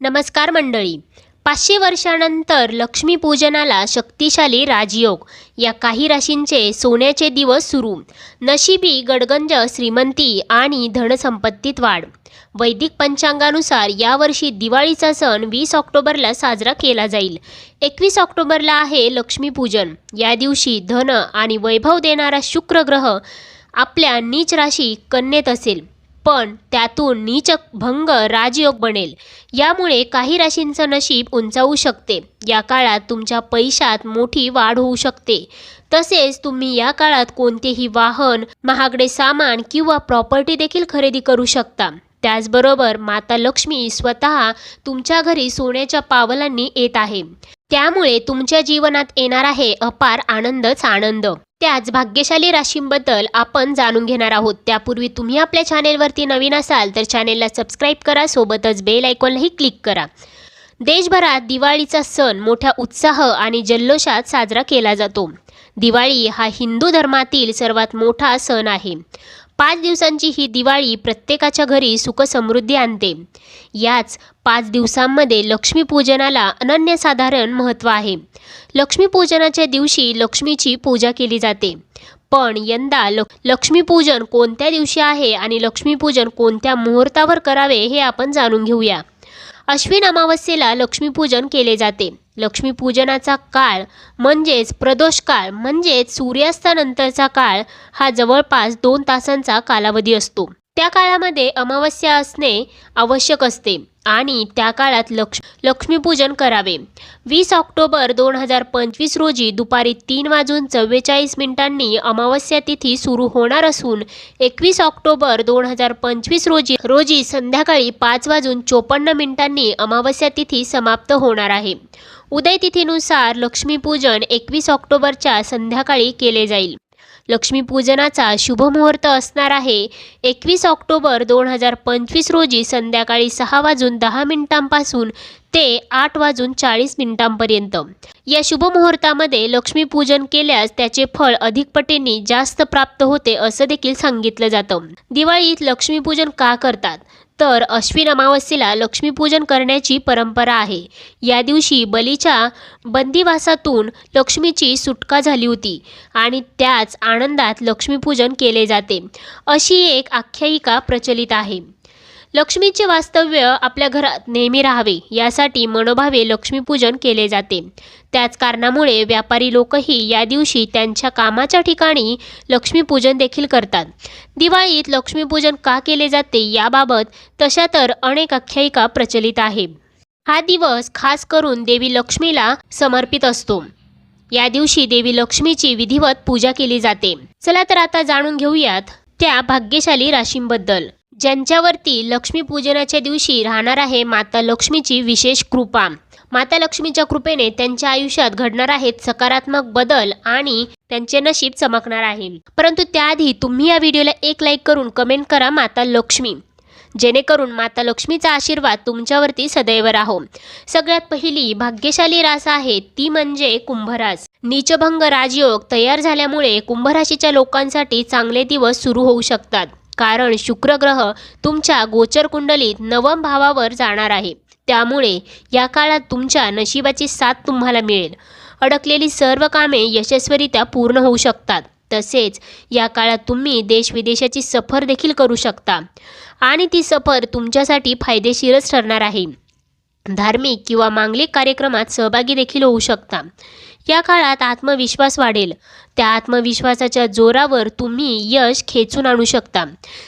नमस्कार मंडळी. पाचशे वर्षानंतर लक्ष्मीपूजनाला शक्तिशाली राजयोग. या काही राशींचे सोन्याचे दिवस सुरू. नशिबी गडगंज श्रीमंती आणि धनसंपत्तीत वाढ. वैदिक पंचांगानुसार यावर्षी दिवाळीचा सण वीस ऑक्टोबरला साजरा केला जाईल. एकवीस ऑक्टोबरला आहे लक्ष्मीपूजन. या दिवशी धन आणि वैभव देणारा शुक्र ग्रह आपल्या नीच राशी कन्येत असेल. पण त्यातून नीच भंग राजयोग बनेल. यामुळे काही राशींचं नशीब उंचावू शकते. या काळात तुमच्या पैशात मोठी वाढ होऊ शकते. तसेच तुम्ही या काळात कोणतेही वाहन महागडे सामान किंवा प्रॉपर्टी देखील खरेदी करू शकता. त्याचबरोबर माता लक्ष्मी स्वतः तुमच्या घरी सोन्याच्या पावलांनी येत आहे. त्यामुळे तुमच्या जीवनात येणार आहे अपार आनंदच आनंद. त्याच भाग्यशाली राशींबद्दल आपण जाणून घेणार आहोत. त्यापूर्वी तुम्ही आपल्या चॅनेलवरती नवीन असाल तर चॅनेलला सबस्क्राईब करा सोबतच बेल आयकॉनलाही क्लिक करा. देशभरात दिवाळीचा सण मोठ्या उत्साह आणि जल्लोषात साजरा केला जातो. दिवाळी हा हिंदू धर्मातील सर्वात मोठा सण आहे. पाच दिवसांची ही दिवाळी प्रत्येकाच्या घरी सुखसमृद्धी आणते. याच पाच दिवसांमध्ये लक्ष्मीपूजनाला अनन्यसाधारण महत्त्व आहे. लक्ष्मीपूजनाच्या दिवशी लक्ष्मीची पूजा केली जाते. पण यंदा ल लक्ष्मीपूजन कोणत्या दिवशी आहे आणि लक्ष्मीपूजन कोणत्या मुहूर्तावर करावे हे आपण जाणून घेऊया. अश्विन अमावस्येला लक्ष्मीपूजन केले जाते. लक्ष्मीपूजनाचा काळ म्हणजेच प्रदोष काळ म्हणजेच सूर्यास्तानंतरचा काळ हा जवळपास दोन तासांचा कालावधी असतो. त्या काळामध्ये अमावस्या असणे आवश्यक असते. आणि त्या काळात लक्ष लक्ष्मीपूजन करावे. वीस ऑक्टोबर दोन हजार पंचवीस रोजी दुपारी तीन वाजून चव्वेचाळीस मिनिटांनी अमावस्या तिथी सुरू होणार असून एकवीस ऑक्टोबर दोन हजार पंचवीस रोजी रोजी संध्याकाळी पाच वाजून चोपन्न मिनिटांनी अमावस्या तिथी समाप्त होणार आहे. उदय तिथीनुसार लक्ष्मीपूजन एकवीस ऑक्टोबरच्या संध्याकाळी केले जाईल. लक्ष्मीपूजनाचा शुभमुहूर्त असणार आहे. एकवीस ऑक्टोबर दोन हजार पंचवीस रोजी संध्याकाळी सहा वाजून दहा मिनिटांपासून ते आठ वाजून चाळीस मिनिटांपर्यंत. या शुभमुहूर्तामध्ये लक्ष्मीपूजन केल्यास त्याचे फळ अधिक पटींनी जास्त प्राप्त होते असं देखील सांगितलं जातं. दिवाळीत लक्ष्मीपूजन का करतात? तर अश्विन अमावस्येला लक्ष्मीपूजन करण्याची परंपरा आहे. या दिवशी बलीच्या बंदिवासातून लक्ष्मीची सुटका झाली होती आणि त्याच आनंदात लक्ष्मीपूजन केले जाते. अशी एक आख्यायिका प्रचलित आहे. लक्ष्मीचे वास्तव्य आपल्या घरात नेहमी राहावे यासाठी मनोभावे लक्ष्मीपूजन केले जाते. त्याच कारणामुळे व्यापारी लोकही या दिवशी त्यांच्या कामाच्या ठिकाणी लक्ष्मीपूजन देखील करतात. दिवाळीत लक्ष्मीपूजन का केले जाते याबाबत तशा तर अनेक आख्यायिका प्रचलित आहे. हा दिवस खास करून देवी लक्ष्मीला समर्पित असतो. या दिवशी देवी लक्ष्मीची विधिवत पूजा केली जाते. चला तर आता जाणून घेऊयात त्या भाग्यशाली राशींबद्दल. ज्यांच्यावरती लक्ष्मीपूजनाच्या दिवशी राहणार आहे माता लक्ष्मीची विशेष कृपा. माता लक्ष्मीच्या कृपेने त्यांच्या आयुष्यात घडणार आहेत सकारात्मक बदल आणि त्यांचे नशीब चमकणार आहे. परंतु त्याआधी तुम्ही या व्हिडिओला एक लाईक करून कमेंट करा माता लक्ष्मी. जेणेकरून माता लक्ष्मीचा आशीर्वाद तुमच्यावरती सदैव राहो. सगळ्यात पहिली भाग्यशाली रास आहे ती म्हणजे कुंभरास. नीचभंग राजयोग तयार झाल्यामुळे कुंभराशीच्या लोकांसाठी चांगले दिवस सुरू होऊ शकतात. कारण शुक्रग्रह तुमच्या गोचर कुंडलीत नवम भावावर जाणार आहे. त्यामुळे या काळात तुमच्या नशिबाची साथ तुम्हाला मिळेल. अडकलेली सर्व कामे यशस्वीरित्या पूर्ण होऊ शकतात. तसेच या काळात तुम्ही देशविदेशाची सफर देखील करू शकता. आणि ती सफर तुमच्यासाठी फायदेशीरच ठरणार आहे. धार्मिक किंवा मांगलिक कार्यक्रमात सहभागी देखील होऊ शकता. या काळात आत्मविश्वास वाढेल. त्या आत्मविश्वासाच्या जोरावर तुम्ही यश खेचून आणू शकता.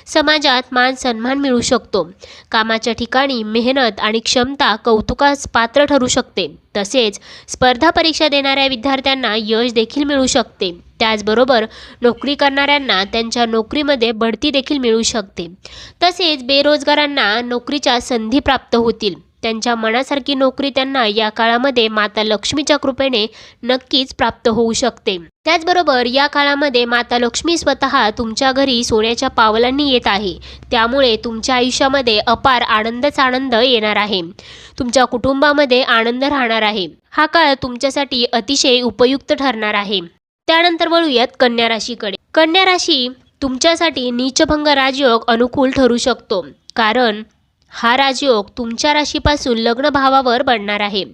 समाजात मान सन्मान मिळू शकतो. कामाच्या ठिकाणी मेहनत आणि क्षमता कौतुकास पात्र ठरू शकते. तसेच स्पर्धा परीक्षा देणाऱ्या विद्यार्थ्यांना यश देखील मिळू शकते. त्याचबरोबर नोकरी करणाऱ्यांना त्यांच्या नोकरीमध्ये बढती देखील मिळू शकते. तसेच बेरोजगारांना नोकरीच्या संधी प्राप्त होतील. त्यांच्या मनासारखी नोकरी त्यांना या काळामध्ये माता लक्ष्मीच्या कृपेने नक्कीच प्राप्त होऊ शकते. त्याचबरोबर या काळामध्ये माता लक्ष्मी स्वतः तुमच्या घरी सोन्याच्या पावलांनी येत आहे. त्यामुळे तुमच्या आयुष्यामध्ये अपार आनंदच आनंद येणार आहे. तुमच्या कुटुंबामध्ये आनंद राहणार आहे. हा काळ तुमच्यासाठी अतिशय उपयुक्त ठरणार आहे. त्यानंतर वळूयात कन्या राशीकडे. कन्या राशी तुमच्यासाठी नीचभंग राजयोग अनुकूल ठरू शकतो. कारण हा राजयोग तुमच्या राशीपासून लग्न भावावर बनणार आहे.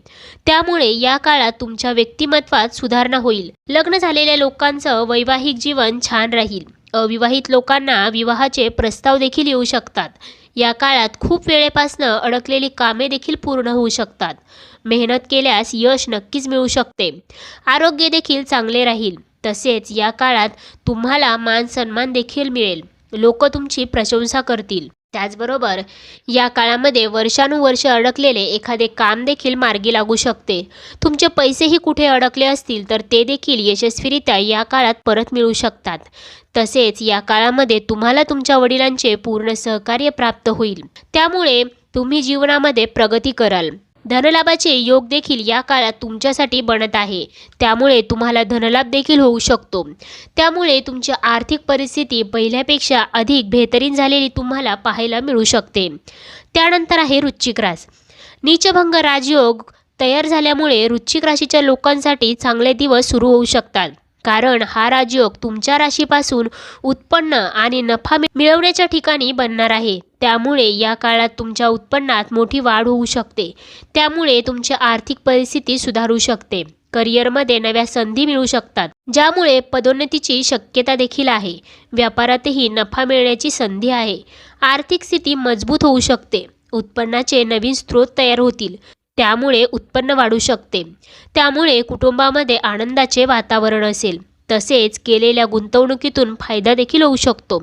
त्यामुळे या काळात तुमच्या व्यक्तिमत्वात सुधारणा होईल. लग्न झालेल्या लोकांचं वैवाहिक जीवन छान राहील. अविवाहित लोकांना विवाहाचे प्रस्ताव देखील येऊ शकतात. या काळात खूप वेळेपासनं अडकलेली कामे देखील पूर्ण होऊ शकतात. मेहनत केल्यास यश नक्कीच मिळू शकते. आरोग्य देखील चांगले राहील. तसेच या काळात तुम्हाला मान सन्मान देखील मिळेल. लोक तुमची प्रशंसा करतील. त्याचबरोबर या काळामध्ये वर्षानुवर्ष अडकलेले एखादे काम देखील मार्गी लागू शकते. तुमचे पैसेही कुठे अडकले असतील तर ते देखील यशस्वीरित्या या काळात परत मिळू शकतात. तसेच या काळामध्ये तुम्हाला तुमच्या वडिलांचे पूर्ण सहकार्य प्राप्त होईल. त्यामुळे तुम्ही जीवनामध्ये प्रगती कराल. धनलाभाचे योग देखील या काळात तुमच्यासाठी बनत आहे. त्यामुळे तुम्हाला धनलाभ देखील होऊ शकतो. त्यामुळे तुमची आर्थिक परिस्थिती पहिल्यापेक्षा अधिक बेहतरीन झालेली तुम्हाला पाहायला मिळू शकते. त्यानंतर आहे वृश्चिक रास. नीचभंग राजयोग तयार झाल्यामुळे वृश्चिक राशीच्या लोकांसाठी चांगले दिवस सुरू होऊ शकतात. कारण हा राजयोग तुमच्या राशीपासून उत्पन्न आणि नफा मिळवण्याच्या ठिकाणी बनणार आहे. त्यामुळे या काळात तुमच्या उत्पन्नात मोठी वाढ होऊ शकते. त्यामुळे तुमची आर्थिक परिस्थिती सुधारू शकते. करिअरमध्ये नव्या संधी मिळू शकतात ज्यामुळे पदोन्नतीची शक्यता देखील आहे. व्यापारातही नफा मिळण्याची संधी आहे. आर्थिक स्थिती मजबूत होऊ शकते. उत्पन्नाचे नवीन स्रोत तयार होतील. त्यामुळे उत्पन्न वाढू शकते. त्यामुळे कुटुंबामध्ये आनंदाचे वातावरण असेल. तसेच केलेल्या गुंतवणुकीतून फायदा देखील होऊ शकतो.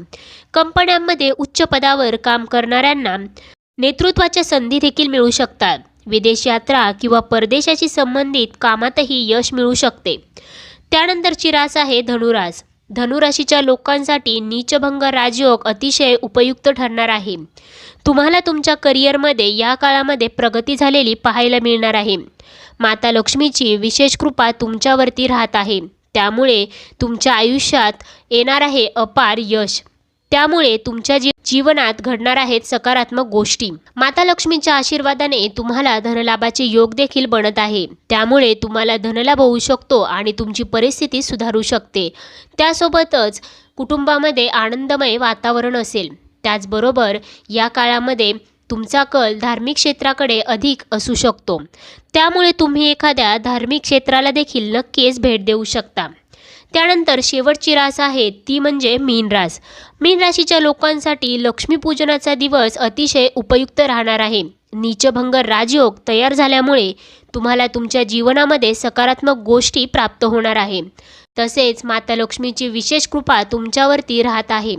कंपन्यांमध्ये उच्च पदावर काम करणाऱ्यांना नेतृत्वाच्या संधी देखील मिळू शकतात. विदेश यात्रा किंवा परदेशाशी संबंधित कामातही यश मिळू शकते. त्यानंतरची रास आहे धनुरास. धनुराशीच्या लोकांसाठी नीचभंग राजयोग अतिशय उपयुक्त ठरणार आहे. तुम्हाला तुमच्या करिअरमध्ये या काळामध्ये प्रगती झालेली पाहायला मिळणार आहे. माता लक्ष्मीची विशेष कृपा तुमच्यावरती राहत आहे. त्यामुळे तुमच्या आयुष्यात येणार आहे अपार यश. त्यामुळे तुमच्या जी जीवनात घडणार आहेत सकारात्मक गोष्टी. माता लक्ष्मीच्या आशीर्वादाने तुम्हाला धनलाभाचे योग देखील बनत आहे. त्यामुळे तुम्हाला धनलाभ होऊ शकतो आणि तुमची परिस्थिती सुधारू शकते. त्यासोबतच कुटुंबामध्ये आनंदमय वातावरण असेल. त्याचबरोबर या काळामध्ये तुमचा कल धार्मिक क्षेत्राकडे अधिक असू शकतो. त्यामुळे तुम्ही एखाद्या धार्मिक क्षेत्राला देखील नक्कीच भेट देऊ शकता. त्यानंतर शेवटची रास आहे ती म्हणजे मीन रास. मीन राशीच्या लोकांसाठी लक्ष्मीपूजनाचा दिवस अतिशय उपयुक्त राहणार आहे. नीचभंग राजयोग तयार झाल्यामुळे तुम्हाला तुमच्या जीवनामध्ये सकारात्मक गोष्टी प्राप्त होणार आहे. तसेच माता लक्ष्मीची विशेष कृपा तुमच्यावरती राहत आहे.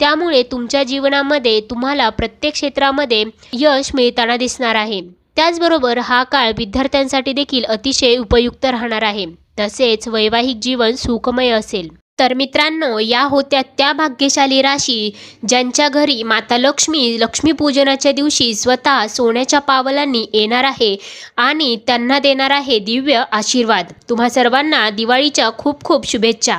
त्यामुळे तुमच्या जीवनामध्ये तुम्हाला प्रत्येक क्षेत्रामध्ये यश मिळताना दिसणार आहे. त्याचबरोबर हा काळ विद्यार्थ्यांसाठी देखील अतिशय उपयुक्त राहणार आहे. तसेच वैवाहिक जीवन सुखमय असेल. तर मित्रांनो या होत्या त्या भाग्यशाली राशी ज्यांच्या घरी माता लक्ष्मी लक्ष्मीपूजनाच्या दिवशी स्वतः सोन्याच्या पावलांनी येणार आहे आणि त्यांना देणार आहे दिव्य आशीर्वाद. तुम्हा सर्वांना दिवाळीच्या खूप खूप शुभेच्छा.